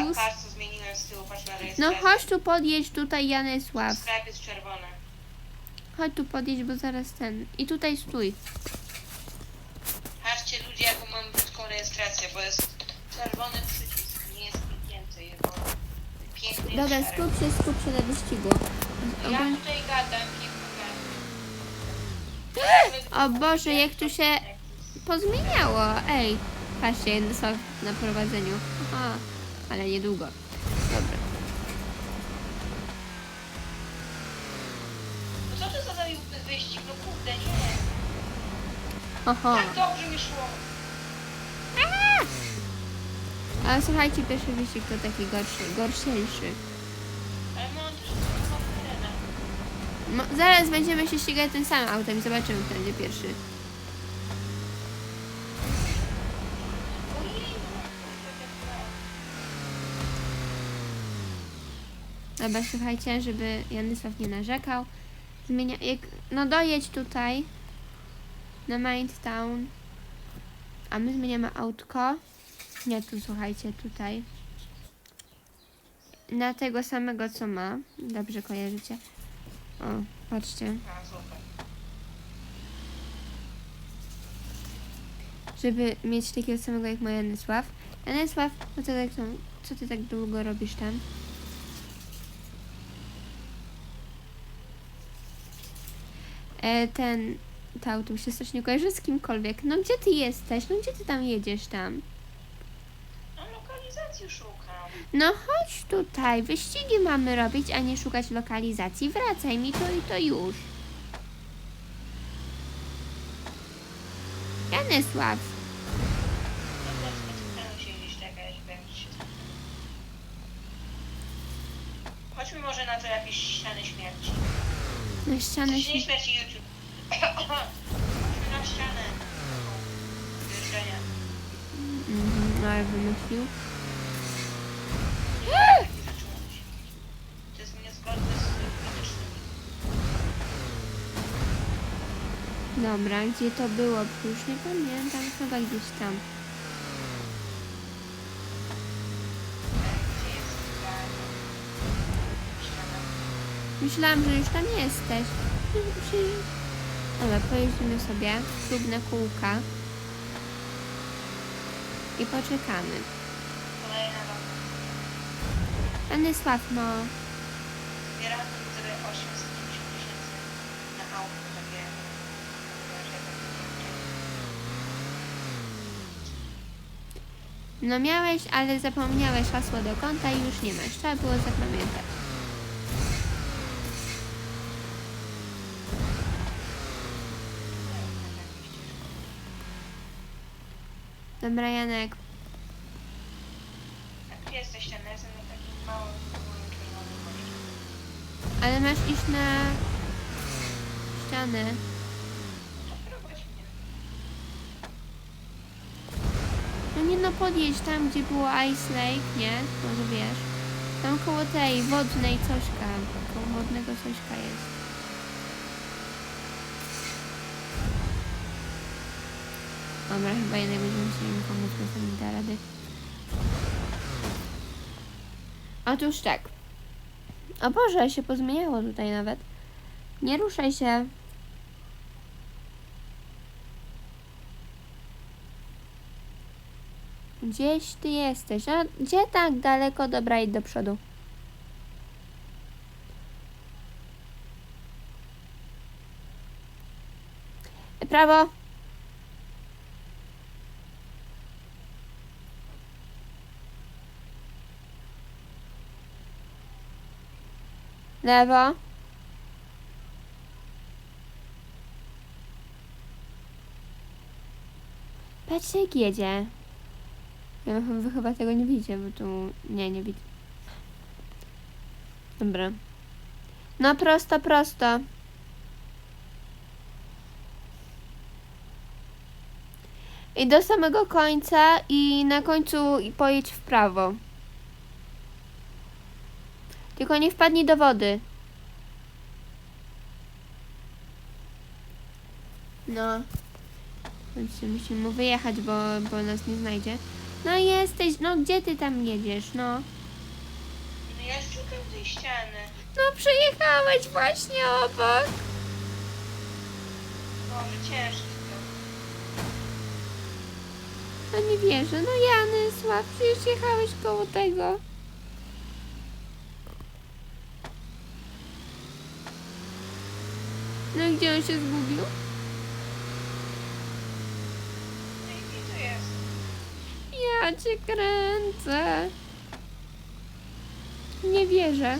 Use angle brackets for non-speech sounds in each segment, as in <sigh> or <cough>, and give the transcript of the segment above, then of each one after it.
O jak A patrz co zmieniłem z tyłu, patrz na No rejestrację. chodź tu podjedź tutaj Janesław. Sklep jest czerwony. Chodź tu podjedź, bo zaraz ten. I tutaj stój. Patrzcie ludzie jaką mam brzydką rejestrację, bo jest czerwony przycisk, nie jest kliknięty jego. Piękny Dobra, jest skup się, skup się na wyścigu. Ja Ogólnie- tutaj gadam, piękny <gasps> O Boże, jak tu się pozmieniało. Ej, patrzcie, Janesław na prowadzeniu. Aha, ale niedługo. Dobra. No co to za zawił wyścig? No kurde, nie. Oho. Tak dobrze mi szło. Ale słuchajcie, pierwszy wyścig to taki gorszy, gorszejszy. Ale też. No, zaraz będziemy się ścigać tym samym autem i zobaczymy, kto będzie pierwszy. Ojej, no, kurde, tak brałem. Dobra, słuchajcie, żeby Janysław nie narzekał. Zmienia, jak, no dojedź tutaj na Mindtown. A my zmieniamy autko. Nie tu, słuchajcie, tutaj. Na tego samego, co ma. Dobrze kojarzycie. O, patrzcie. Żeby mieć takiego samego jak ma Janysław. Janysław, tak, co ty tak długo robisz tam? E, ten, to auto mi się strasznie kojarzy z kimkolwiek. No gdzie ty jesteś? No gdzie ty tam jedziesz tam? No lokalizacji szukam. No chodź tutaj, wyścigi mamy robić, a nie szukać lokalizacji. Wracaj mi to i to już. No się Chodźmy może na to jakieś ściany śmierci. Na Coś nie się... śmierci YouTube. Chodźmy na ścianę. Wierzenia. Mhm, no ale wymyślił. To jest niezgodne z. Dobra, gdzie to było? Już nie pamiętam, chyba gdzieś tam. Gdzie jest? Myślałam, że już tam jesteś. Dobra, pojeździmy sobie, ślubne kółka. I poczekamy. Kolejna nowa. Janysław, no. Zbieramy sobie 850 tysięcy na auto takie. wiesz, jak takie- No miałeś, ale zapomniałeś hasło do konta i już nie masz. Trzeba było zapamiętać. Dobra, Janek. A gdzie jesteś ten? Ja jestem na takim małym, małym czerwonym moście. Ale masz iść na ścianę. To prowadź mnie. No nie no, podjedź tam, gdzie było Ice Lake, nie? Może wiesz. Tam koło tej wodnej cośka. Koło wodnego cośka jest. Dobra, chyba jednak będziemy musieli mu pomóc, bo to nie da rady. Otóż tak. O Boże, się pozmieniało tutaj nawet. Nie ruszaj się. Gdzieś ty jesteś? A gdzie tak daleko? Dobra, idź do przodu. Prawo. Lewo. Patrzcie jak jedzie. Ja wy chyba tego nie widzicie, bo tu... Nie, nie widzę. Dobra. No prosto, prosto. I do samego końca i na końcu pojedź w prawo. Tylko nie wpadnij do wody. No. Musimy mu wyjechać, bo, bo nas nie znajdzie. No jesteś, no gdzie ty tam jedziesz, no? No ja szukam tej ściany. No przejechałeś właśnie obok. Może ciężki to. No nie wierzę, no Janysław, przecież jechałeś koło tego. Gdzie on się zgubił? Gdzie jest? Ja cię kręcę. Nie wierzę.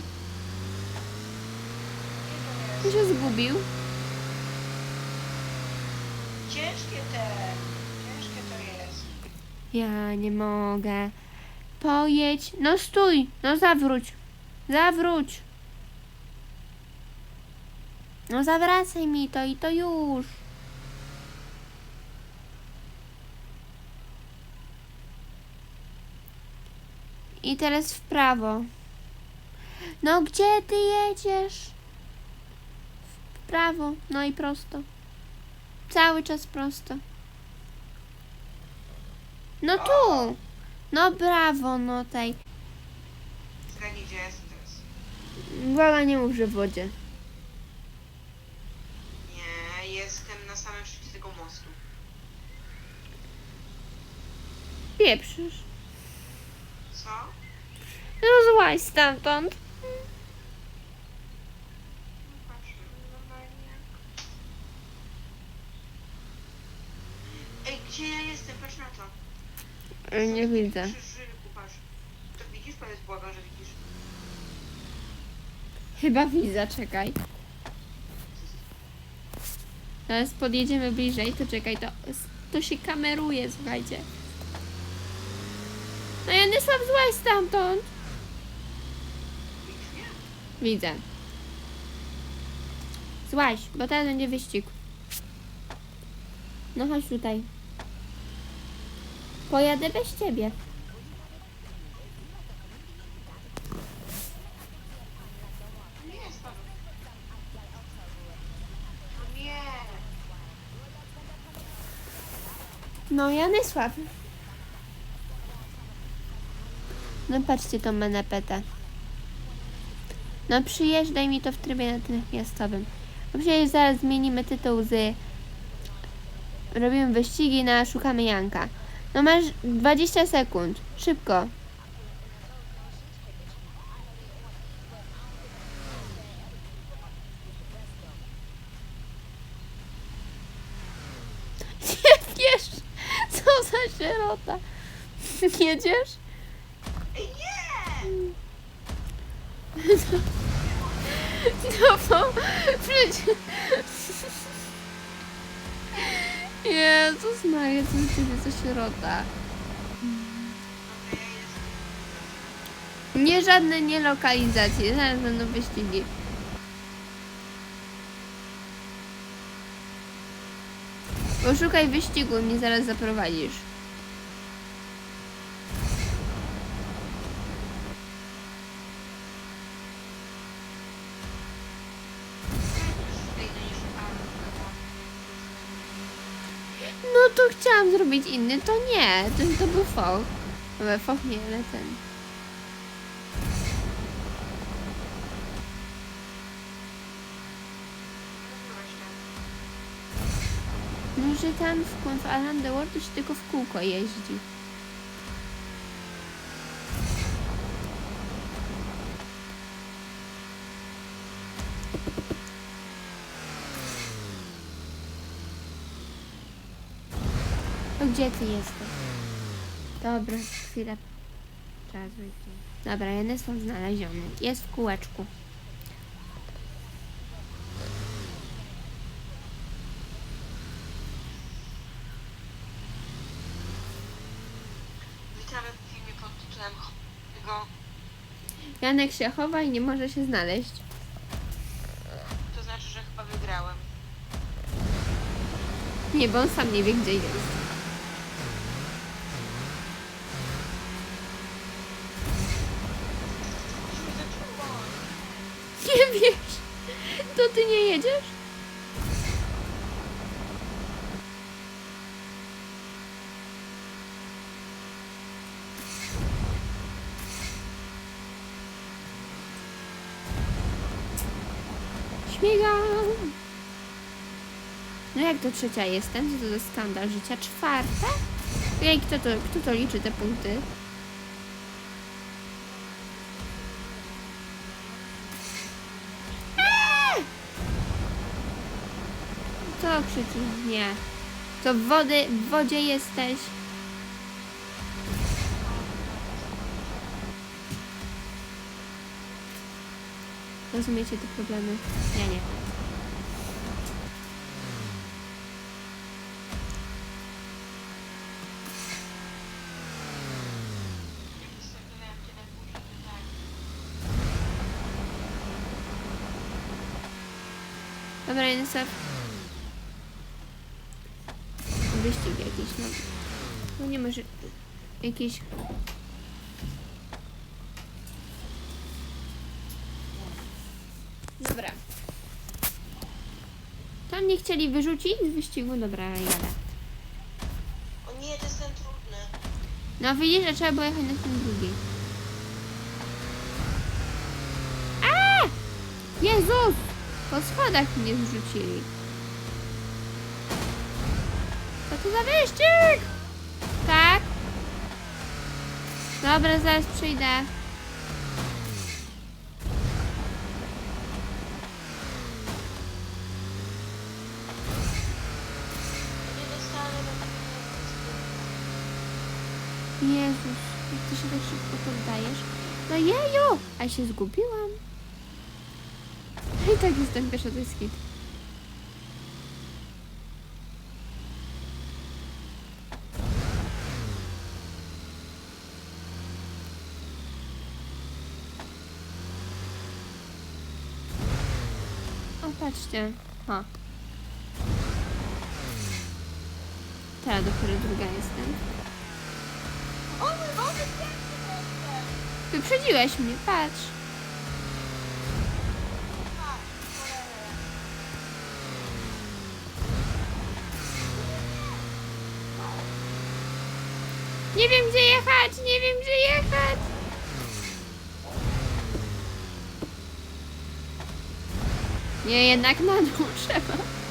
Gdzie On to jest? się zgubił. Ciężkie te. Ciężkie to jest. Ja nie mogę. Pojedź. No stój. No zawróć. Zawróć. No zawracaj mi to i to już. I teraz w prawo. No gdzie ty jedziesz? W prawo. No i prosto. Cały czas prosto. No tu. No brawo, no tej. Zgadnij, gdzie jest teraz. Wola nie mów, że w wodzie. Nie, jestem na samym szczycie tego mostu. Pieprzysz. Co? No złaź stamtąd. Ej, gdzie ja jestem? Patrz na to. Nie widzę. Krzyżyku, patrz. To widzisz? Powiedz Błaga, że widzisz. Chyba widzę, czekaj. Teraz podjedziemy bliżej, to czekaj, to, to się kameruje, słuchajcie. No Janysław, złaź stamtąd. Widzisz mnie? Widzę. Złaź, bo teraz będzie wyścig. No chodź tutaj. Pojadę bez ciebie. Nie jest Paweł. O nie. No, Janysław. No patrzcie tą menepetę. No przyjeżdżaj mi to w trybie natychmiastowym. Bo przecież zaraz zmienimy tytuł z Robimy wyścigi na Szukamy Janka. No masz 20 sekund. Szybko. Nie wiesz, co za sierota. Jedziesz? Nie! <laughs> No bo przecież... Jezus Maria, co ty za sierota. Dobra, ja jestem. Nie żadne nie lokalizacje, zaraz będą wyścigi. Poszukaj wyścigu mnie zaraz zaprowadzisz. Ej, no nie szukałem. No to chciałam zrobić inny, to nie, to, to był foch. Ale foch nie, ale ten. No właśnie. No, że tam w, w Around the World to się tylko w kółko jeździ. Gdzie ty jesteś? Dobra, chwilę. Czas wyjdzie. Dobra, Janysław znaleziony. Jest w kółeczku. Witamy w filmie pod tytułem tego, Janek się chowa i nie może się znaleźć. to znaczy, że chyba wygrałem. Nie, bo on sam nie wie, gdzie jest. Co się zaczęło? Nie wiesz? To ty nie jedziesz? No jak to trzecia jestem? Co to za skandal życia? Czwarta? Ej, kto to, kto to liczy te punkty? Eee! Co krzyczysz? Nie. To wody, w wodzie jesteś. Rozumiecie te problemy? Ja nie. Dobra, Jenisław. Wyścig jakiś, no. No nie może... Jakiś... Dobra. Tam nie chcieli wyrzucić z wyścigu? Dobra, jadę. O nie, to jest ten trudny. No widzisz, że trzeba było jechać na ten drugi. A! Jezus! Po schodach mnie zrzucili. Co to za wyścig? Tak? Dobra, zaraz przyjdę. Nie dostanę na Jezus, jak ty się tak szybko poddajesz. No jeju! A się zgubiłam. I tak jestem pierwsza, to jest hit. O, patrzcie. Ha. Teraz dopiero druga jestem. O mój Boże! Wyprzedziłeś mnie, patrz. Nie wiem gdzie jechać, nie wiem gdzie jechać. Nie, jednak na dół trzeba.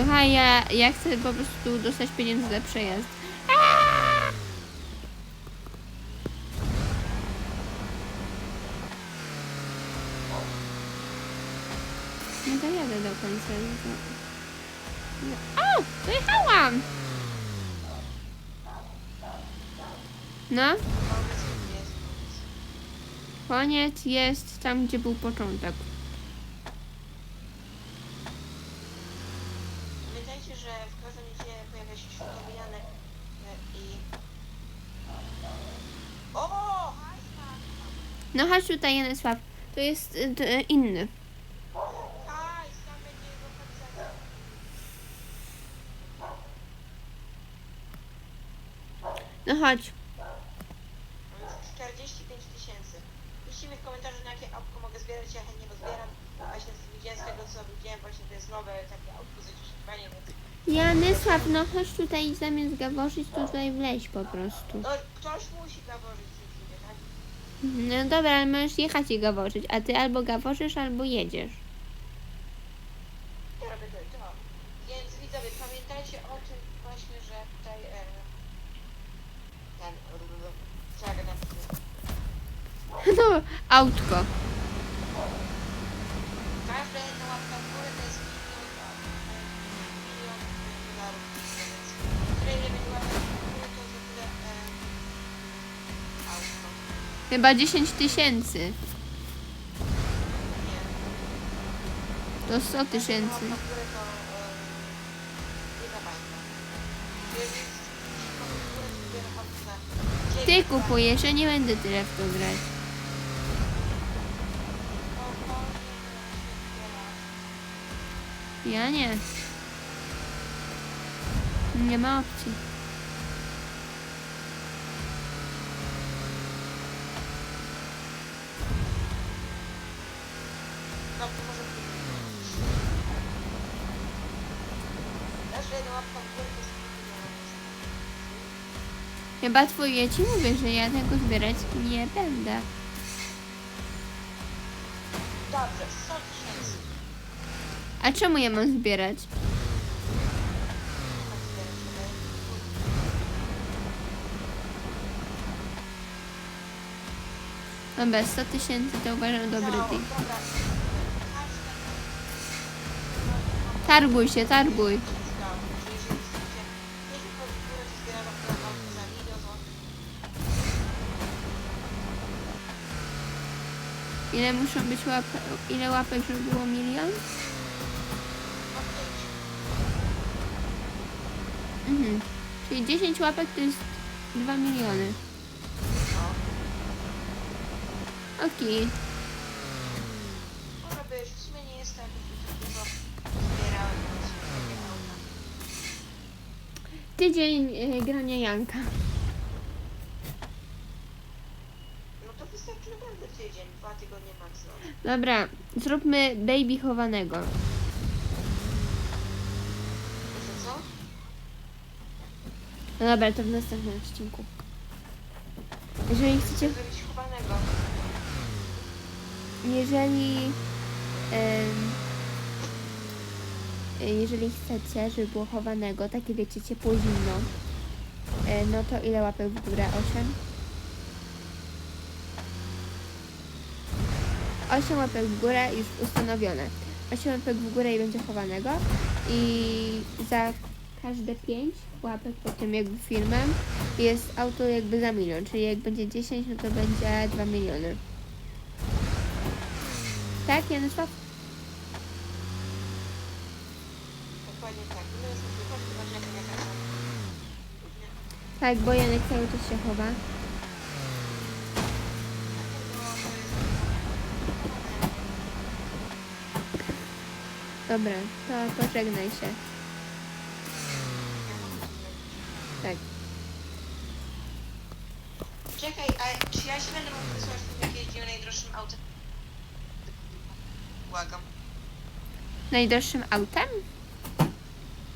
Słuchaj, ja, ja chcę po prostu dostać pieniędzy za przejazd. Nie dojadę do końca. No. No. O! Dojechałam! No, koniec jest tam, gdzie był początek. Pamiętajcie, że w każdym razie pojawia się środkowy Janek e, i... O! Hajska! No chodź tutaj, Janisław. To jest y, y, inny. Będzie jego. No chodź. Mam już 45 tysięcy. Piszcie mi w komentarzu, na jakie autko mogę zbierać, ja chętnie go zbieram. Właśnie widziałem z tego, co widziałem, właśnie to jest nowe takie autko za 10 panie, więc... Janysław, no chodź tutaj zamiast gaworzyć, to tutaj wleź po prostu. No, ktoś musi gaworzyć w tym filmie, tak? No dobra, ale możesz jechać i gaworzyć, a ty albo gaworzysz, albo jedziesz. Ja robię to, to. Więc widzowie, pamiętajcie o tym właśnie, że tutaj... E, ten... Go <laughs> napisać. No, autko. Chyba 10 tysięcy. To 100 tysięcy. Ty 9 bańk. kupujesz, ja nie będę tyle w to grać. Ja nie. Nie ma opcji. Chyba twój, ja ci mówię, że ja tego zbierać nie będę. Dobrze, 100 tysięcy. A czemu ja mam zbierać? Dobra, 100 tysięcy to uważam dobry deal. Targuj się, targuj. Czyli jeżeli chcecie, jeżeli po górę to zbieramy autko za milion, no Ile muszą być łapek, ile łapek, żeby było milion? Mhm. Czyli 10 łapek to jest 2 miliony. Okej. Może być, w sumie nie auta. Tydzień e, grania Janka. Dobra, zróbmy baby chowanego. Co? No dobra, to w następnym odcinku. Jeżeli chcecie, Zrobić chowanego. jeżeli jeżeli chcecie, żeby było chowanego, takie wiecie, ciepło zimno, e, no to ile łapek w górę? 8? 8 łapek w górę już ustanowione. 8 łapek w górę i będzie chowanego. I za każde 5 łapek pod tym jakby filmem jest auto jakby za milion. Czyli jak będzie 10, no to będzie 2 miliony. Tak, Janusław? Dokładnie tak. No. Tak, bo Janek cały czas się chowa. Dobra, to pożegnaj się. Tak. Czekaj, a czy ja się będę mógł wysłać film, jak jeździmy najdroższym autem? Błagam. Najdroższym autem?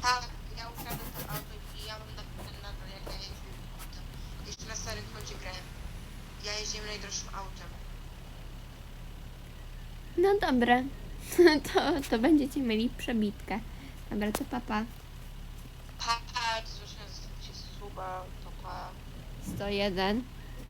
Tak, ja ukradłem to auto i ja mam na to, jak ja jeździłem autem. Jeszcze na starym koncie grałem. Ja jeździłem najdroższym autem. No dobra. <laughs> To, to będziecie mieli przebitkę. Dobra, to papa. Pa, pa, zresztą zostawicie suba, to pa. 101.